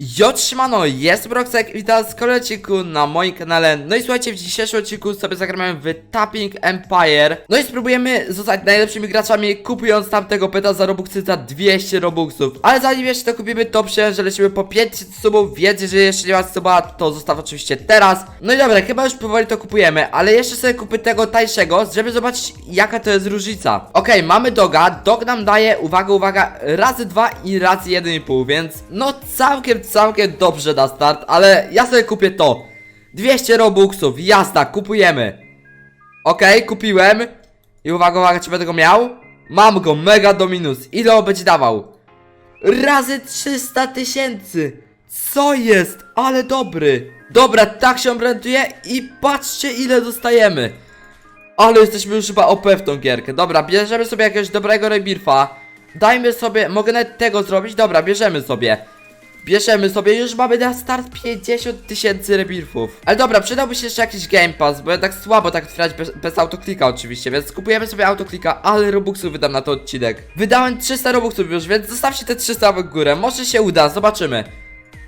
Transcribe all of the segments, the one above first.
Jo, trzymano, jest Broxek witam kolejnym odcinku na moim kanale. No i słuchajcie, w dzisiejszym odcinku sobie zagramy w Tapping Empire. No i spróbujemy zostać najlepszymi graczami kupując tamtego peta za robuxy za 200 robuxów. Ale zanim jeszcze to kupimy, to przyjąłem, że lecimy po 500 subów Więc jeżeli jeszcze nie ma suba, to zostaw oczywiście teraz. No i dobra, chyba już powoli to kupujemy Ale jeszcze sobie kupię tego tańszego, żeby zobaczyć jaka to jest różnica. Okej, mamy doga, dog nam daje, uwaga, uwaga, razy 2 i razy 1,5 Więc no całkiem, całkiem dobrze na start Ale ja sobie kupię to. 200 robuxów, jazda, kupujemy. Okej, kupiłem. I uwaga, uwaga, czy będę go miał? Mam go, mega dominus Ile on będzie dawał? Razy 300 tysięcy. Co jest? Ale dobry. Dobra, tak się branduje i patrzcie ile dostajemy. Ale jesteśmy już chyba OP w tą gierkę. Dobra, bierzemy sobie jakiegoś dobrego rebirfa. Dajmy sobie, mogę nawet tego zrobić? Dobra, bierzemy sobie Bierzemy sobie, już mamy na start 50 tysięcy rebirfów Ale dobra, przydałby się jeszcze jakiś game pass Bo ja tak słabo tak otwierać bez, bez autoklika oczywiście Więc kupujemy sobie autoklika, ale robuxów wydam na to odcinek. Wydałem 300 robuxów już, więc zostawcie te 300 w górę Może się uda, zobaczymy.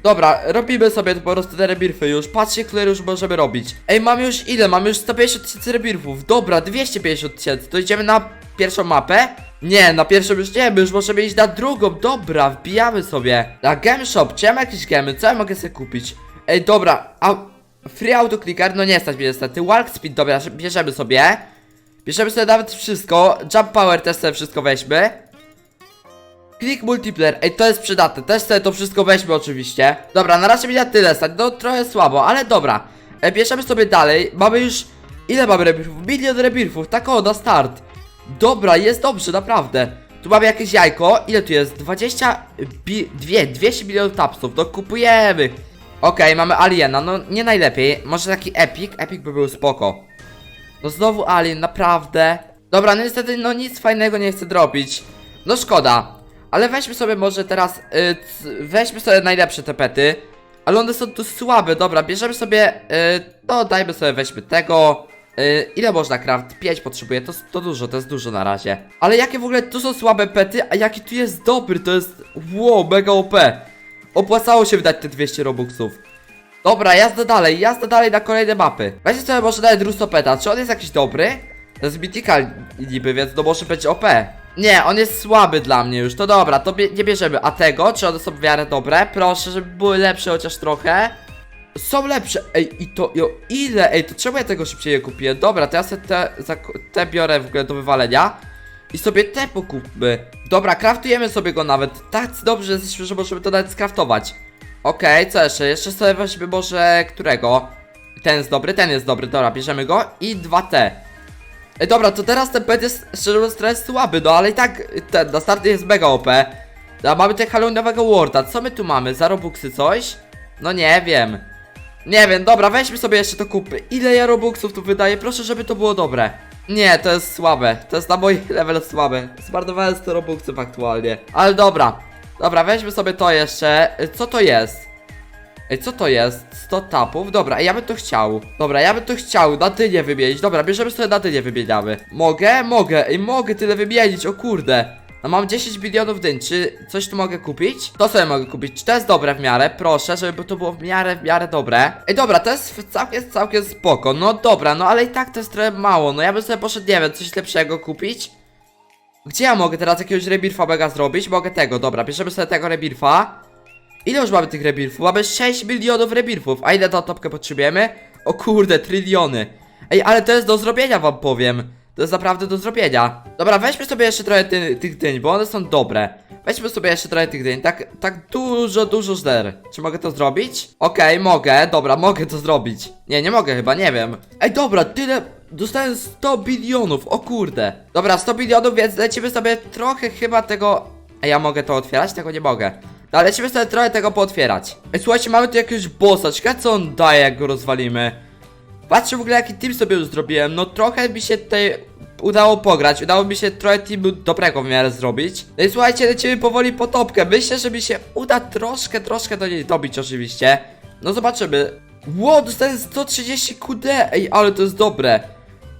Dobra, robimy sobie po prostu te rebirfy już Patrzcie, które już możemy robić. Ej, mam już ile? Mam już 150 tysięcy rebirfów Dobra, 250 tysięcy. To idziemy na pierwszą mapę? Nie, na pierwszą już nie, my już możemy iść na drugą. Dobra, wbijamy sobie. Na game shop, czy ja mam jakieś gemy? Co ja mogę sobie kupić? Ej, dobra, a... Free autoclicker? No nie stać mnie niestety Walk speed, dobra, bierzemy sobie. Bierzemy sobie nawet wszystko. Jump power też sobie wszystko weźmy. Click multiplayer, ej to jest przydatne, też sobie to wszystko weźmy oczywiście. Dobra, na razie mi na tyle stać, no trochę słabo, ale dobra. E, Bierzemy sobie dalej, mamy już Ile mamy rebirfów? Milion rebirfów, tak o, na start Dobra, jest dobrze, naprawdę. Tu mamy jakieś jajko, ile tu jest? 20, bi, dwie, 200 milionów tapsów, no kupujemy. Okej, mamy aliena, no nie najlepiej. Może taki epic, epic by był spoko. No znowu alien, naprawdę. Dobra, no niestety, no nic fajnego nie chcę drobić No szkoda. Ale weźmy sobie może teraz, y, weźmy sobie najlepsze te pety. Ale one są tu słabe, dobra, bierzemy sobie, y, no dajmy sobie, weźmy tego y, Ile można craft? 5 potrzebuję, to, to dużo, to jest dużo na razie. Ale jakie w ogóle tu są słabe pety, a jaki tu jest dobry, to jest, wow, mega OP Opłacało się wydać te 200 robuxów. Dobra, jazda dalej, jazda dalej na kolejne mapy. Weźmy sobie może nawet Rusopeta, czy on jest jakiś dobry? To jest mythical niby, więc to może być OP Nie, on jest słaby dla mnie już, to dobra, to bie nie bierzemy. A tego, czy one są w miarę dobre? Proszę, żeby były lepsze chociaż trochę Są lepsze, ej i to, jo, ile, ej to czemu ja tego szybciej je kupiłem? Dobra, to ja te, te biorę w ogóle do wywalenia i sobie te pokupmy Dobra, kraftujemy sobie go nawet Tak dobrze jesteśmy, że możemy to nawet skraftować Okej, co jeszcze? Jeszcze sobie weźmy może którego? Ten jest dobry, ten jest dobry, dobra, bierzemy go i 2T Ej, dobra, to teraz ten pet jest szczerze mówiąc słaby, no ale i tak ten na starcie jest mega OP A mamy tego Halloweenowego Warda, co my tu mamy? Za Robuxy coś? No nie wiem Nie wiem, dobra, weźmy sobie jeszcze to kupy Ile ja Robuxów tu wydaję? Proszę, żeby to było dobre Nie, to jest słabe, to jest na mój level słabe Zmarnowałem 100 Robuxów aktualnie Ale dobra, dobra, weźmy sobie to jeszcze Y, Co to jest? Ej, co to jest? 100 tapów? Dobra, ja bym to chciał. Dobra, ja bym to chciał na dynię wymienić. Dobra, bierzemy sobie na dynię wymieniamy. Mogę? Mogę. Ej, mogę tyle wymienić, o kurde. No mam 10 milionów dyń, czy coś tu mogę kupić? To sobie mogę kupić, czy to jest dobre w miarę? Proszę, żeby to było w miarę, w miarę dobre Ej, dobra, to jest całkiem, całkiem spoko No dobra, no ale i tak to jest trochę mało No ja bym sobie poszedł, nie wiem, coś lepszego kupić Gdzie ja mogę teraz jakiegoś rebirfa mega zrobić? Mogę tego, dobra, bierzemy sobie tego rebirfa Ile już mamy tych rebirfów? Mamy 6 milionów rebirfów. A ile to topkę potrzebujemy? O kurde, tryliony. Ej, ale to jest do zrobienia, wam powiem. To jest naprawdę do zrobienia. Dobra, weźmy sobie jeszcze trochę ty, tych dyń, bo one są dobre. Weźmy sobie jeszcze trochę tych dyń. Tak, tak dużo, dużo żder. Czy mogę to zrobić? Okej, mogę. Dobra, mogę to zrobić. Nie, nie mogę chyba, nie wiem. Ej, dobra, tyle. Dostałem 100 bilionów, o kurde. Dobra, 100 bilionów, więc lecimy sobie trochę chyba tego... Ej, ja mogę to otwierać? Tego nie mogę. No, lecimy sobie trochę tego pootwierać. Ej, słuchajcie, mamy tu jakiegoś bossa. Ciekawe co on daje, jak go rozwalimy. Patrzcie w ogóle jaki team sobie już zrobiłem. No trochę mi się tutaj udało pograć. Udało mi się trochę teamu dobrego w miarę zrobić. No i słuchajcie, lecimy powoli po topkę. Myślę, że mi się uda troszkę, troszkę do niej dobić oczywiście. No zobaczymy. Ło, dostałem 130 QD. Ej, ale to jest dobre.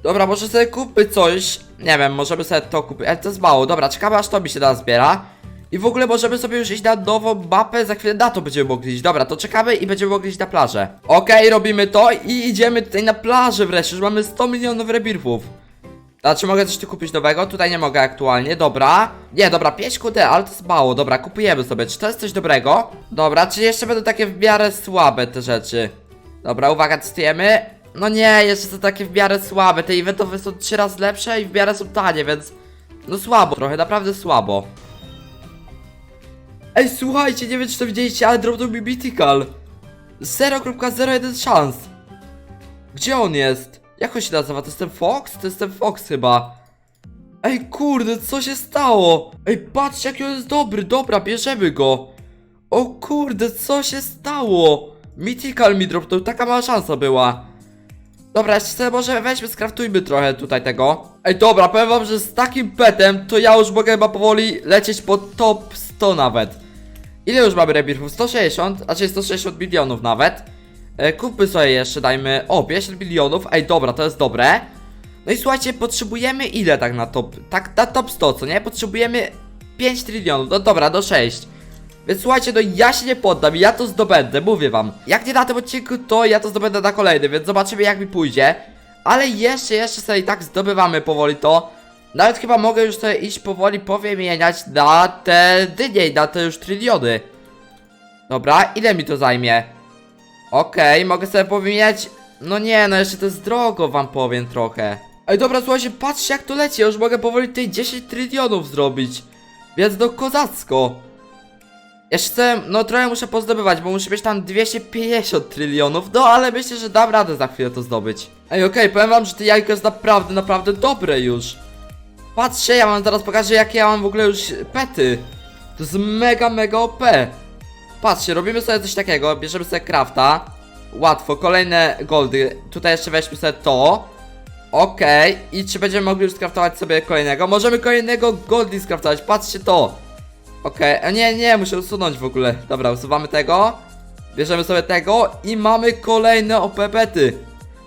Dobra, może sobie kupmy coś. Nie wiem, możemy sobie to kupić. Ale to jest mało. Dobra, czekamy aż to mi się da zbiera. I w ogóle możemy sobie już iść na nową mapę, za chwilę na to będziemy mogli iść. Dobra, to czekamy i będziemy mogli iść na plażę. Okej, robimy to i idziemy tutaj na plażę wreszcie, już mamy 100 milionów rebirfów. A czy mogę coś tu kupić nowego? Tutaj nie mogę aktualnie, dobra. Nie, dobra, 5 QD, ale to jest mało, dobra, kupujemy sobie. Czy to jest coś dobrego? Dobra, czy jeszcze będą takie w miarę słabe te rzeczy? Dobra, uwaga, testujemy. No nie, jeszcze są takie w miarę słabe. Te eventowe są 3 razy lepsze i w miarę są tanie, więc... No słabo, trochę, naprawdę słabo. Ej, słuchajcie, nie wiem czy to widzieliście, ale dropnął mi Mythical. 0.01 szans. Gdzie on jest? Jak on się nazywa? To jest ten Fox? To jest ten Fox chyba. Ej, kurde, co się stało? Ej, patrzcie, jaki on jest dobry. Dobra, bierzemy go. O kurde, co się stało? Mythical mi dropnął, taka mała szansa była. Dobra, jeszcze sobie może weźmy, skraftujmy trochę tutaj tego. Ej, dobra, powiem wam, że z takim petem to ja już mogę chyba powoli lecieć po top 100 nawet. Ile już mamy rebirfów? 160, a czyli 160 milionów nawet. E, kupmy sobie jeszcze, dajmy, o, 50 milionów, ej, dobra, to jest dobre. No i słuchajcie, potrzebujemy ile tak na top, tak na top 100, co nie? Potrzebujemy 5 trylionów, no dobra, do 6. Więc słuchajcie, no ja się nie poddam, ja to zdobędę, mówię wam. Jak nie na tym odcinku, to ja to zdobędę na kolejny, więc zobaczymy jak mi pójdzie. Ale jeszcze, jeszcze sobie i tak zdobywamy powoli to. Nawet chyba mogę już sobie iść powoli powymieniać na te dynie, na te już tryliony. Dobra, ile mi to zajmie? Okej, mogę sobie powymieniać. No nie, no jeszcze to jest drogo, wam powiem trochę. Ej, dobra, słuchajcie, patrzcie jak to leci, ja już mogę powoli tej 10 trylionów zrobić. Więc no kozacko. Jeszcze no trochę muszę pozdobywać, bo muszę mieć tam 250 trylionów, no ale myślę, że dam radę za chwilę to zdobyć. Ej, okej, powiem wam, że to jajko jest naprawdę, naprawdę dobre już. Patrzcie, ja wam teraz pokażę, jakie ja mam w ogóle już pety. To jest mega, mega OP. Patrzcie, robimy sobie coś takiego, bierzemy sobie crafta. Łatwo, kolejne goldy. Tutaj jeszcze weźmy sobie to. Okej, i czy będziemy mogli już skraftować sobie kolejnego? Możemy kolejnego goldy skraftować, patrzcie to. Okej, a nie, nie, muszę usunąć w ogóle. Dobra, usuwamy tego. Bierzemy sobie tego i mamy kolejne OP pety.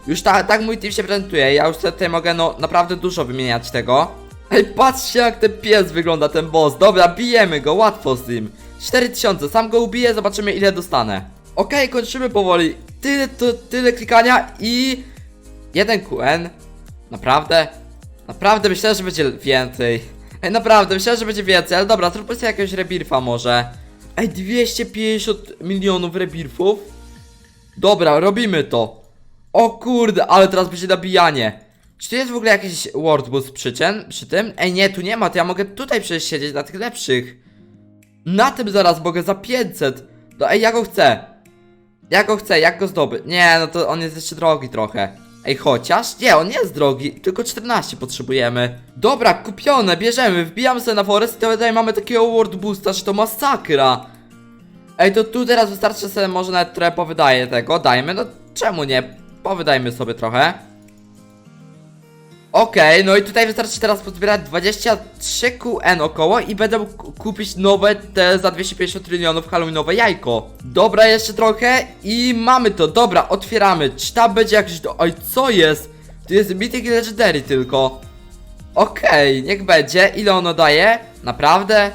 Już ta, tak mój team się prezentuje, ja już tutaj mogę no naprawdę dużo wymieniać tego. Ej, patrzcie jak ten pies wygląda, ten boss. Dobra, bijemy go, łatwo z nim. 4000, sam go ubiję, zobaczymy ile dostanę. Okej, kończymy powoli. Tyle, to, tyle klikania i... Jeden QN. Naprawdę? Naprawdę myślałem, że będzie więcej. Ej, naprawdę, myślałem, że będzie więcej, ale dobra, zróbmy sobie jakiegoś rebirfa może. Ej, 250 milionów rebirfów? Dobra, robimy to. O kurde, ale teraz będzie nabijanie. Czy tu jest w ogóle jakiś word boost przy, czym- przy tym? Ej, nie, tu nie ma, to ja mogę tutaj przecież siedzieć na tych lepszych. Na tym zaraz mogę za 500. No ej, ja go chcę. Ja go chcę, jak go zdobyć? Nie, no to on jest jeszcze drogi trochę. Ej, chociaż? Nie, on jest drogi, tylko 14 potrzebujemy. Dobra, kupione, bierzemy, wbijamy sobie na forest i tutaj mamy takiego word boosta, że to masakra. Ej, to tu teraz wystarczy sobie może nawet trochę powydaje tego, dajmy, no czemu nie? Powydajmy sobie trochę. Okej, no i tutaj wystarczy teraz pozbierać 23 QN około i będę kupić nowe te za 250 trylionów halloweenowe jajko. Dobra, jeszcze trochę i mamy to, dobra, otwieramy. Czy tam będzie jakiś do... Oj, co jest? Tu jest Mythic Legendary tylko. Okej, niech będzie. Ile ono daje? Naprawdę?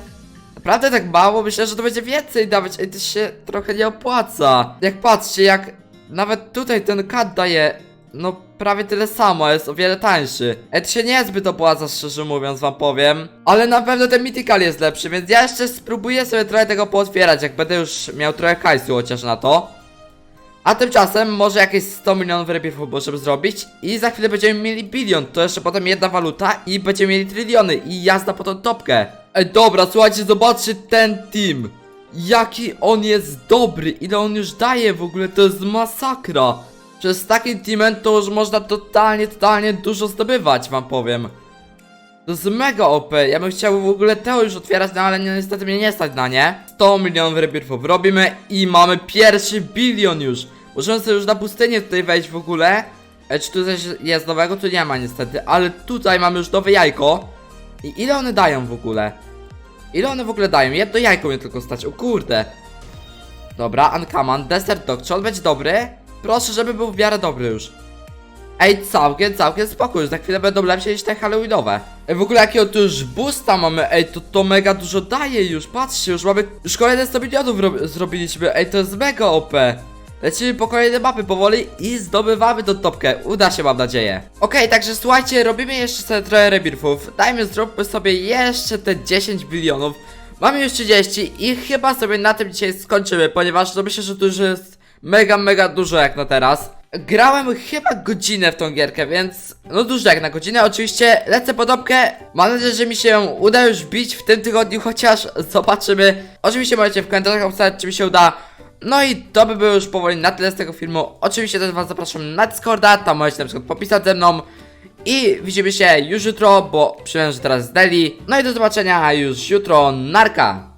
Naprawdę tak mało? Myślę, że to będzie więcej dawać. Ej, to się trochę nie opłaca. Jak patrzcie, jak nawet tutaj ten kat daje, no prawie tyle samo, jest o wiele tańszy. To się niezbyt opłaca, szczerze mówiąc wam powiem. Ale na pewno ten Mythical jest lepszy, więc ja jeszcze spróbuję sobie trochę tego pootwierać, jak będę już miał trochę hajsu chociaż na to. A tymczasem może jakieś 100 milionów rebirfów możemy zrobić i za chwilę będziemy mieli bilion, to jeszcze potem jedna waluta i będziemy mieli tryliony i jazda po tą topkę. Ej, dobra, słuchajcie, zobaczcie ten team. Jaki on jest dobry, ile on już daje w ogóle, to jest masakra. Przez takim teamem to już można totalnie, totalnie dużo zdobywać, wam powiem. To jest mega OP, ja bym chciał w ogóle Teo już otwierać, no ale ni- niestety mnie nie stać na nie 100 milionów rebirfów robimy i mamy pierwszy bilion już Możemy sobie już na pustynię tutaj wejść w ogóle e, Czy tu coś jest nowego? Tu nie ma niestety, ale tutaj mamy już nowe jajko I ile one dają w ogóle? Ile one w ogóle dają? Jedno jajko mnie tylko stać, o kurde Dobra, Uncommon, Desert Dog, czy on będzie dobry? Proszę, żeby był w miarę dobry już Ej, całkiem, całkiem spoko, już za chwilę będą lepsze niż te halloweenowe. Ej, w ogóle jakiego tu już boosta mamy, ej, to to mega dużo daje już, patrzcie, już mamy, już kolejne 100 milionów ro- zrobiliśmy, ej, to jest mega OP. Lecimy po kolejne mapy powoli i zdobywamy tą topkę. Uda się, mam nadzieję. Okej, także słuchajcie, robimy jeszcze sobie trochę rebirthów. Dajmy, zróbmy sobie jeszcze te 10 bilionów. Mamy już 30 i chyba sobie na tym dzisiaj skończymy, ponieważ no myślę, że tu już jest mega, mega dużo jak na teraz. Grałem chyba godzinę w tą gierkę, więc no dużo jak na godzinę. Oczywiście lecę po topkę. Mam nadzieję, że mi się uda już bić w tym tygodniu, chociaż zobaczymy. Oczywiście możecie w komentarzach obstawiać, czy mi się uda. No i to by było już powoli na tyle z tego filmu. Oczywiście też was zapraszam na Discorda, tam możecie na przykład popisać ze mną. I widzimy się już jutro, bo przyjąłem, że teraz z Deli. No i do zobaczenia już jutro, narka!